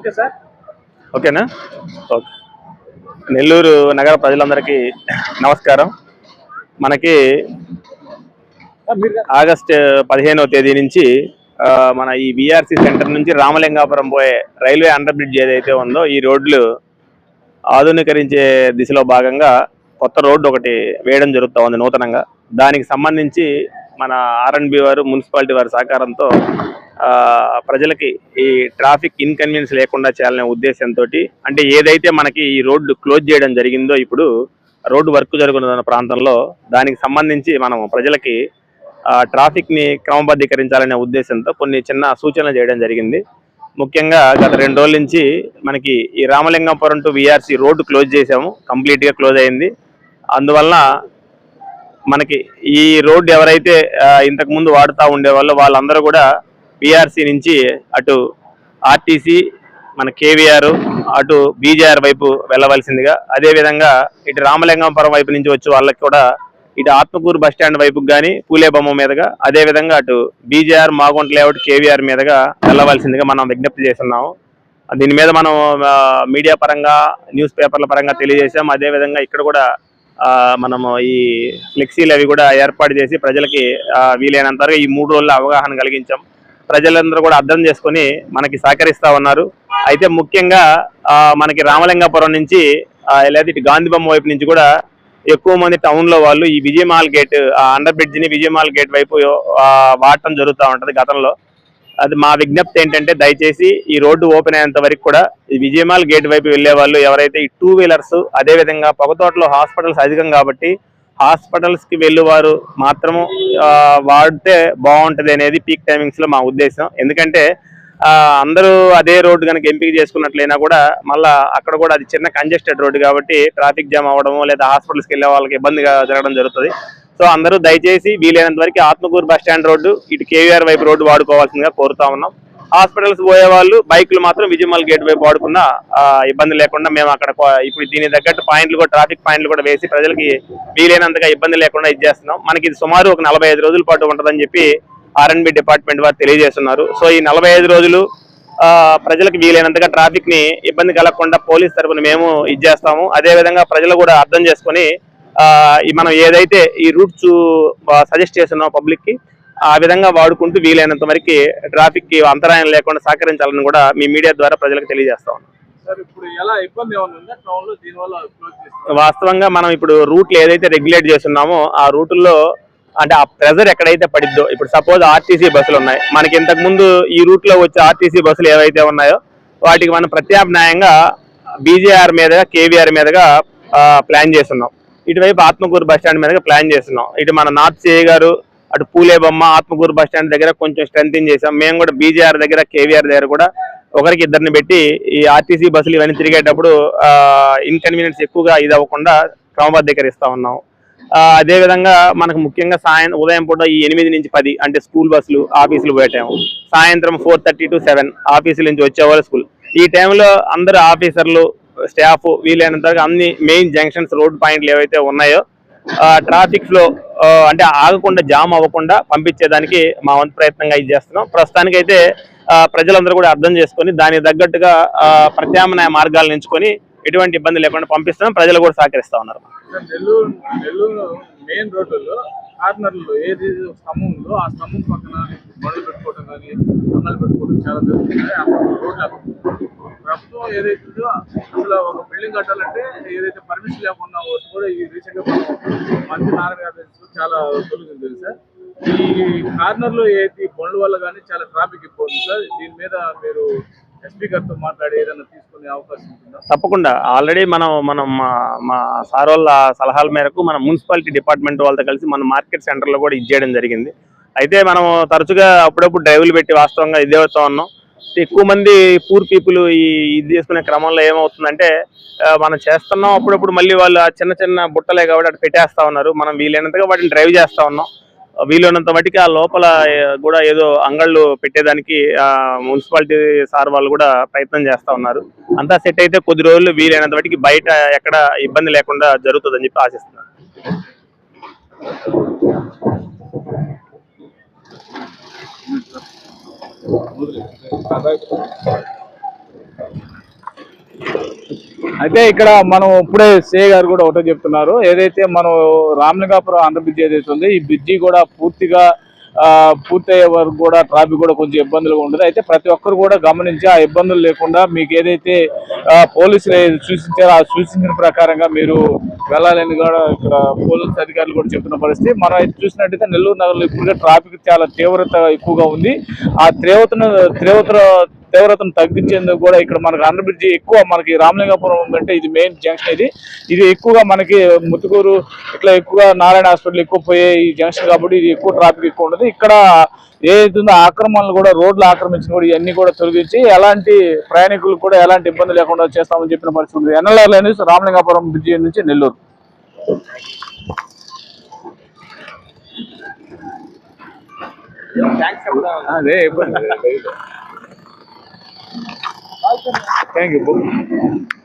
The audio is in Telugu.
Okay sir. ఓకేనా? ఓకే. నెల్లూరు నగర ప్రజలందరికీ నమస్కారం. మనకి ఆగస్ట్ పదిహేనవ తేదీ నుంచి మన ఈ విఆర్సి సెంటర్ నుంచి రామలింగాపురం పోయే రైల్వే అండర్ బ్రిడ్జ్ ఏదైతే ఉందో ఈ రోడ్లు ఆధునీకరించే దిశలో భాగంగా కొత్త రోడ్డు ఒకటి వేయడం జరుగుతూ ఉంది నూతనంగా. దానికి సంబంధించి మన ఆర్ఎండ్బి వారు మున్సిపాలిటీ వారి సహకారంతో ప్రజలకి ఈ ట్రాఫిక్ ఇన్కన్వీనియన్స్ లేకుండా చేయాలనే ఉద్దేశంతో అంటే ఏదైతే మనకి ఈ రోడ్డు క్లోజ్ చేయడం జరిగిందో ఇప్పుడు రోడ్డు వర్క్ జరుగుతున్న ప్రాంతంలో దానికి సంబంధించి మనం ప్రజలకి ట్రాఫిక్ని క్రమబద్ధీకరించాలనే ఉద్దేశంతో కొన్ని చిన్న సూచనలు చేయడం జరిగింది. ముఖ్యంగా గత రెండు రోజుల నుంచి మనకి ఈ Ramalingapuram to VRC road close చేసాము కంప్లీట్గా క్లోజ్ అయింది. అందువలన మనకి ఈ రోడ్డు ఎవరైతే ఇంతకు ముందు వాడుతూ ఉండేవాళ్ళో వాళ్ళందరూ కూడా పిఆర్సీ నుంచి అటు ఆర్టీసీ మన కేవీఆర్ అటు బీజేఆర్ వైపు వెళ్ళవలసిందిగా. అదే విధంగా ఇటు రామలింగపురం వైపు నుంచి వచ్చే వాళ్ళకి కూడా ఇటు ఆత్మకూరు బస్ స్టాండ్ వైపుకి కానీ పూలేబొమ్మ మీదుగా అదే విధంగా అటు బీజేఆర్ మాగుంట లేఅవుట్ కేవీఆర్ మీదుగా వెళ్ళవలసిందిగా మనం విజ్ఞప్తి చేస్తున్నాము. దీని మీద మనం మీడియా పరంగా న్యూస్ పేపర్ల పరంగా తెలియజేసాం అదే విధంగా ఇక్కడ కూడా మనము ఈ ఫ్లెక్సీలు అవి కూడా ఏర్పాటు చేసి ప్రజలకి ఆ, వీలైనంత ఈ మూడు రోజుల అవగాహన కలిగించాం. ప్రజలందరూ కూడా అర్థం చేసుకొని మనకి సహకరిస్తూ ఉన్నారు. అయితే ముఖ్యంగా మనకి రామలింగాపురం నుంచి లేదా ఇటు గాంధీబొమ్మ వైపు నుంచి కూడా ఎక్కువ మంది టౌన్లో వాళ్ళు ఈ విజయమాల్ గేట్ అండర్ బ్రిడ్జ్ని విజయమాల్ గేట్ వైపు వాడటం జరుగుతూ ఉంటుంది గతంలో. అది మా విజ్ఞప్తి ఏంటంటే దయచేసి ఈ రోడ్డు ఓపెన్ అయ్యేంత వరకు కూడా ఈ విజయమాల్ గేట్ వైపు వెళ్ళే వాళ్ళు ఎవరైతే ఈ టూ వీలర్స్ అదే విధంగా పొగతోటలో హాస్పిటల్స్ అధికం కాబట్టి హాస్పిటల్స్కి వెళ్ళేవారు మాత్రము వాడితే బాగుంటది అనేది పీక్ టైమింగ్స్లో మా ఉద్దేశం. ఎందుకంటే అందరూ అదే రోడ్డు కనుక ఎంపిక చేసుకున్నట్లయినా కూడా మళ్ళా అక్కడ కూడా అది చిన్న కంజెస్టెడ్ రోడ్డు కాబట్టి ట్రాఫిక్ జామ్ అవ్వడము లేదా హాస్పిటల్స్కి వెళ్ళే వాళ్ళకి ఇబ్బందిగా జరగడం జరుగుతుంది. సో అందరూ దయచేసి వీలైనంత వరకు ఆత్మకూరు బస్ స్టాండ్ రోడ్డు ఇటు కేవీఆర్ వైపు రోడ్డు వాడుకోవాల్సిందిగా కోరుతా ఉన్నాం. హాస్పిటల్స్ పోయే వాళ్ళు బైకులు మాత్రం విజయమల్ గేట్ వైపు వాడుకున్న ఇబ్బంది లేకుండా మేము అక్కడ ఇప్పుడు దీని తగ్గట్టు పాయింట్లు కూడా ట్రాఫిక్ పాయింట్లు కూడా వేసి ప్రజలకి వీలైనంతగా ఇబ్బంది లేకుండా ఇచ్చేస్తున్నాం మనకి ఇది సుమారు ఒక నలభై ఐదు రోజుల పాటు ఉంటుందని చెప్పి ఆర్ఎన్బి డిపార్ట్మెంట్ వారు తెలియజేస్తున్నారు. సో ఈ నలభై ఐదు రోజులు ప్రజలకు వీలైనంతగా ట్రాఫిక్ని ఇబ్బంది కలగకుండా పోలీస్ తరఫున మేము ఇచ్చేస్తాము అదే విధంగా ప్రజలు కూడా అర్థం చేసుకొని మనం ఏదైతే ఈ రూట్స్ సజెస్ట్ చేస్తున్నాం పబ్లిక్కి ఆ విధంగా వాడుకుంటూ వీలైనంత వరకు ట్రాఫిక్కి అంతరాయం లేకుండా సహకరించాలని కూడా మీ మీడియా ద్వారా ప్రజలకు తెలియజేస్తా ఉన్నాం. వాస్తవంగా మనం ఇప్పుడు రూట్లు ఏదైతే రెగ్యులేట్ చేస్తున్నామో ఆ రూటుల్లో అంటే ఆ ప్రెజర్ ఎక్కడైతే పడిద్దో ఇప్పుడు సపోజ్ ఆర్టీసీ బస్సులు ఉన్నాయి. మనకి ఇంతకు ముందు ఈ రూట్లో వచ్చే ఆర్టీసీ బస్సులు ఏవైతే ఉన్నాయో వాటికి మనం ప్రత్యామ్నాయంగా బీజేఆర్ మీదుగా కేవీఆర్ మీదుగా ప్లాన్ చేస్తున్నాం. ఇటువైపు ఆత్మకూరు బస్ స్టాండ్ ప్లాన్ చేస్తున్నాం. ఇటు మన నార్త్ సిఐ గారు అటు పూలేబొమ్మ ఆత్మకూరు బస్ స్టాండ్ దగ్గర కొంచెం స్ట్రెంగ్ చేసాం మేము కూడా బీజేఆర్ దగ్గర కేవీఆర్ దగ్గర కూడా ఒకరికి ఇద్దరిని పెట్టి ఈ ఆర్టీసీ బస్సులు ఇవన్నీ తిరిగేటప్పుడు ఇన్కన్వీనియన్స్ ఎక్కువగా ఇది అవ్వకుండా క్రమబద్ధీకరిస్తా ఉన్నాం. ఆ, అదే విధంగా మనకు ముఖ్యంగా సాయం ఉదయం పూట ఈ ఎనిమిది నుంచి పది అంటే స్కూల్ బస్సులు ఆఫీసులు పోయేటాము సాయంత్రం ఫోర్ థర్టీ టు సెవెన్ ఆఫీసుల నుంచి వచ్చేవాళ్ళు స్కూల్. ఈ టైంలో అందరు ఆఫీసర్లు స్టాఫ్ వీలైనంత వరకు అన్ని మెయిన్ జంక్షన్స్ రోడ్ పాయింట్లు ఏవైతే ఉన్నాయో ట్రాఫిక్ ఫ్లో అంటే ఆగకుండా జామ్ అవ్వకుండా పంపించేదానికి మా వంతు ప్రయత్నంగా ఇది చేస్తున్నాం. ప్రస్తుతానికైతే ప్రజలందరూ కూడా అర్థం చేసుకొని దానికి తగ్గట్టుగా ప్రత్యామ్నాయ మార్గాలను ఎంచుకొని ఎటువంటి ఇబ్బంది లేకుండా పంపిస్తున్నాం. ప్రజలు కూడా సహకరిస్తా ఉన్నారు. కార్నర్లో ఏది స్తంభం ఉందో ఆ స్తంభం పక్కన బండ్లు పెట్టుకోవడం కానీ అన్నలు పెట్టుకోవడం చాలా జరుగుతుంది అక్కడ రోడ్లు ప్రభుత్వం ఏదైతే అసలు ఒక బిల్డింగ్ కట్టాలంటే ఏదైతే పర్మిషన్ లేకుండా కూడా ఈ రీసెంట్ మంచి మంత్రి నారాయణ గారు తెలుసు చాలా తొలగింది తెలుసా? ఈ కార్నర్లో ఏది బండ్ల వల్ల కానీ చాలా ట్రాఫిక్ ఎక్కువ సార్. దీని మీద మీరు ఎస్పీ గారితో మాట్లాడి ఏదైనా తీసుకునే అవకాశం ఉంటుందా? తప్పకుండా. ఆల్రెడీ మనం మనం మా సార్ వాళ్ళ సలహాల మేరకు మన మున్సిపాలిటీ డిపార్ట్మెంట్ వాళ్ళతో కలిసి మన మార్కెట్ సెంటర్లో కూడా ఇచ్చేయడం జరిగింది. అయితే మనం తరచుగా అప్పుడప్పుడు డ్రైవ్లు పెట్టి వాస్తవంగా ఇదే అవుతా ఉన్నాం. ఎక్కువ మంది పూర్ పీపుల్ ఈ ఇది చేసుకునే క్రమంలో ఏమవుతుందంటే మనం చేస్తున్నాం అప్పుడప్పుడు మళ్ళీ వాళ్ళు ఆ చిన్న చిన్న బుట్టలే కాబట్టి అటు పెట్టేస్తా ఉన్నారు. మనం వీలైనంతగా వాటిని డ్రైవ్ చేస్తా ఉన్నాం. వీలైనంత మటుకి ఆ లోపల కూడా ఏదో అంగళ్ళు పెట్టేదానికి ఆ, మున్సిపాలిటీ సార్ వాళ్ళు కూడా ప్రయత్నం చేస్తా ఉన్నారు. అంతా సెట్ అయితే కొద్ది రోజులు వీలైనంత మటుకి బయట ఎక్కడ ఇబ్బంది లేకుండా జరుగుతుందని చెప్పి ఆశిస్తున్నాను. అయితే ఇక్కడ మనం ఇప్పుడే సే గారు కూడా ఒకటో చెప్తున్నారు. ఏదైతే మనం రామలింగాపురం అండర్ బ్రిడ్జ్ ఏదైతే ఉందో ఈ బ్రిడ్జి కూడా పూర్తిగా పూర్తయ్యే వరకు కూడా ట్రాఫిక్ కూడా కొంచెం ఇబ్బందులుగా ఉండదు అయితే ప్రతి ఒక్కరు కూడా గమనించి ఆ ఇబ్బందులు లేకుండా మీకు ఏదైతే పోలీసులు ఏది సూచించారో ఆ సూచించిన ప్రకారంగా మీరు వెళ్ళాలని కూడా ఇక్కడ పోలీస్ అధికారులు కూడా చెప్తున్న పరిస్థితి. మనం అయితే చూసినట్టయితే నెల్లూరు నగరంలో ఇప్పుడు ట్రాఫిక్ చాలా తీవ్రత ఎక్కువగా ఉంది. ఆ తీవ్రతను తీవ్రత తీవ్రతను తగ్గించేందుకు కూడా ఇక్కడ మనకి అండర్ బ్రిడ్జి ఎక్కువ మనకి రామలింగాపురం అంటే ఇది మెయిన్ జంక్షన్ ఇది. ఇది ఎక్కువగా మనకి ముత్తుకూరు ఇట్లా ఎక్కువగా నారాయణ హాస్పిటల్ ఎక్కువ పోయే ఈ జంక్షన్ కాబట్టి ఇది ఎక్కువ ట్రాఫిక్ ఎక్కువ ఉండదు. ఇక్కడ ఏదైతుందో ఆక్రమణలు కూడా రోడ్లు ఆక్రమించిన కూడా ఇవన్నీ కూడా తొలగించి ఎలాంటి ప్రయాణికులు కూడా ఎలాంటి ఇబ్బంది లేకుండా చేస్తామని చెప్పిన పరిస్థితి ఉంది. ఎన్ఎల్ఆర్ లైన్ రామలింగాపురం బ్రిడ్జి నుంచి నెల్లూరు. అదే ఇబ్బంది. Thank you, boo.